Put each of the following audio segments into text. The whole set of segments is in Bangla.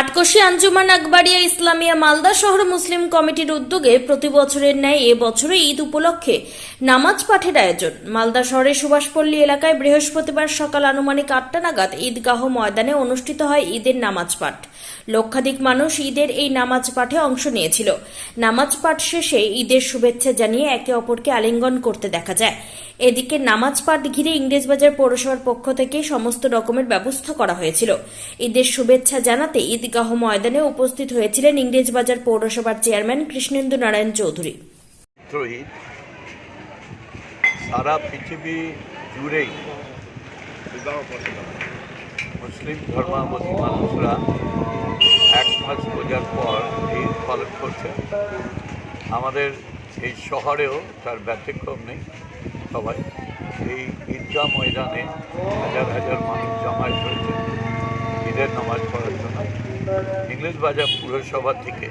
আটকশি আঞ্জুমান আকবরিয়া ইসলামিয়া মালদা শহর মুসলিম কমিটির উদ্যোগে প্রতি বছরের ন্যায় এ বছরে ঈদ উপলক্ষে নামাজ পাঠের আয়োজন। মালদা শহরের সুভাষপল্লী এলাকায় বৃহস্পতিবার সকাল আনুমানিক আটটা নাগাদ ঈদগাহ ময়দানে অনুষ্ঠিত হয় ঈদের নামাজ পাঠ। লক্ষাধিক মানুষ ঈদের এই নামাজ পাঠে অংশ নিয়েছিল। নামাজ পাঠ শেষে ঈদের শুভেচ্ছা জানিয়ে একে অপরকে আলিঙ্গন করতে দেখা যায়। এদিকে নামাজ পাঠ ঘিরে ইংরেজবাজার পৌরসভার পক্ষ থেকে সমস্ত রকমের ব্যবস্থা করা হয়েছিল। ঈদের শুভেচ্ছা জানাতে ঈদগাহ ময়দানে উপস্থিত হয়েছিলেন ইংরেজবাজার পৌরসভার চেয়ারম্যান কৃষ্ণেন্দু নারায়ণ চৌধুরী। সারা পৃথিবী জুড়েই মুসলিম ধর্মাবলম্বী মানুষরা এক মাস বোঝার পর ঈদ পালন করছে। আমাদের এই শহরেও তার ব্যতিক্রম নেই সবাই। এই ঈদগাহ ময়দানে হাজার হাজার মানুষ জমায়েত হয়েছে। ঈদের নামাজ পড়ার জন্য। ইংলিশ বাজার পুরসভা থেকে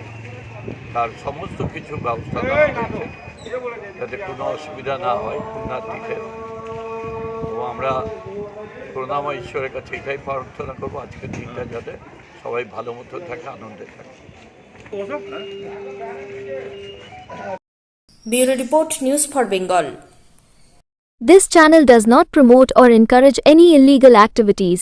তার সমস্ত কিছু ব্যবস্থা নেওয়া হয়েছে যাতে কোনো অসুবিধা না হয় পুণ্যার্থীদের তো আমরা করুণাময় ঈশ্বরের কাছে এটাই প্রার্থনা করব আজকের দিনটা যাতে সবাই ভালো মতো থাকে আনন্দে থাকে। Bureau report news for Bengal. This channel does not promote or encourage any illegal activities.